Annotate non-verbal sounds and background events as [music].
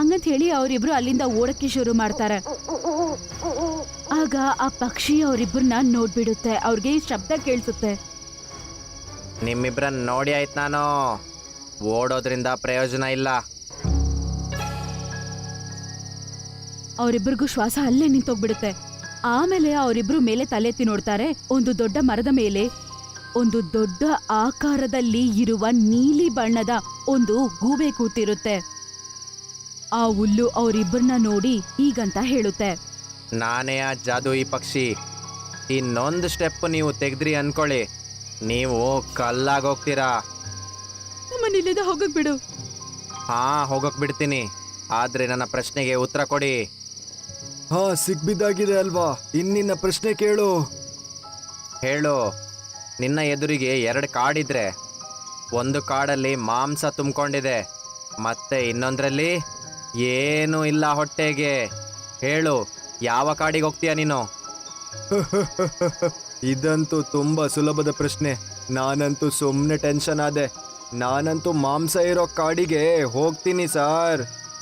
ಹಂಗಂತ ಹೇಳಿ ಅವರಿಬ್ರು ಅಲ್ಲಿಂದ ಓಡಕ್ಕೆ ಶುರು ಮಾಡ್ತಾರೆ. ಆಗ ಆ ಪಕ್ಷಿ ಅವರಿಬ್ಬರನ್ನ ನೋಡ್ಬಿಡುತ್ತೆ. ಅವ್ರಿಗೆ ಶಬ್ದ ಕೇಳಿಸುತ್ತೆ. ನಿಮ್ಮಿಬ್ರನ್ನ ನೋಡಿ ಆಯ್ತು ನಾನು. ಓಡೋದ್ರಿಂದ ಪ್ರಯೋಜನ ಇಲ್ಲ. ಅವರಿಬ್ಬರಿಗೂ ಶ್ವಾಸ ಅಲ್ಲೇ ನಿಂತೋಗ್ಬಿಡುತ್ತೆ. ಆಮೇಲೆ ಅವರಿಬ್ರು ಮೇಲೆ ತಲೆತ್ತಿ ನೋಡ್ತಾರೆ. ಒಂದು ದೊಡ್ಡ ಮರದ ಮೇಲೆ ಒಂದು ದೊಡ್ಡ ಆಕಾರದಲ್ಲಿ ಇರುವ ನೀಲಿ ಬಣ್ಣದ ಒಂದು ಗೂಬೆ ಕೂತಿರುತ್ತೆ. ಆ ಹುಲ್ಲು ಅವರಿಬ್ಬರನ್ನ ನೋಡಿ ಈಗಂತ ಹೇಳುತ್ತೆ. ನಾನೇ ಆ ಜಾದು ಈ ಪಕ್ಷಿ. ಇನ್ನೊಂದು ಸ್ಟೆಪ್ ನೀವು ತೆಗೆದ್ರಿ ಅನ್ಕೊಳ್ಳಿ. ನೀವು ಕಲ್ಲಾಗೋಗ್ತೀರಾ? ನಮ್ಮನ್ನಿಲ್ಲಿಂದ ಹೋಗಕ್ ಬಿಡು. ಹಾ ಹೋಗಕ್ ಬಿಡ್ತೀನಿ. ಆದ್ರೆ ನನ್ನ ಪ್ರಶ್ನೆಗೆ ಉತ್ತರ ಕೊಡಿ. ಹಾ ಸಿಗ್ಬಿದ್ದಾಗಿದೆ ಅಲ್ವಾ? ಇನ್ನಿನ್ನ ಪ್ರಶ್ನೆ ಕೇಳು. ಹೇಳು. ನಿನ್ನ ಎದುರಿಗೆ ಎರಡು ಕಾಡಿದ್ರೆ. ಒಂದು ಕಾಡಲ್ಲಿ ಮಾಂಸ ತುಂಬಿಕೊಂಡಿದೆ. ಮತ್ತೆ ಇನ್ನೊಂದರಲ್ಲಿ? ಏನೂ ಇಲ್ಲ ಹೊಟ್ಟೆಗೆ. ಹೇಳು, ಯಾವ ಕಾಡಿಗೆ ಹೋಗ್ತೀಯ ನೀನು? [laughs] ಇದಂತೂ ತುಂಬಾ ಸುಲಭದ ಪ್ರಶ್ನೆ. ನಾನಂತೂ ಸುಮ್ಮನೆ ಟೆನ್ಷನ್ ಆದೆ. ನಾನಂತೂ ಮಾಂಸ ಇರೋ ಕಾಡಿಗೆ ಹೋಗ್ತೀನಿ, ಸಾರ್.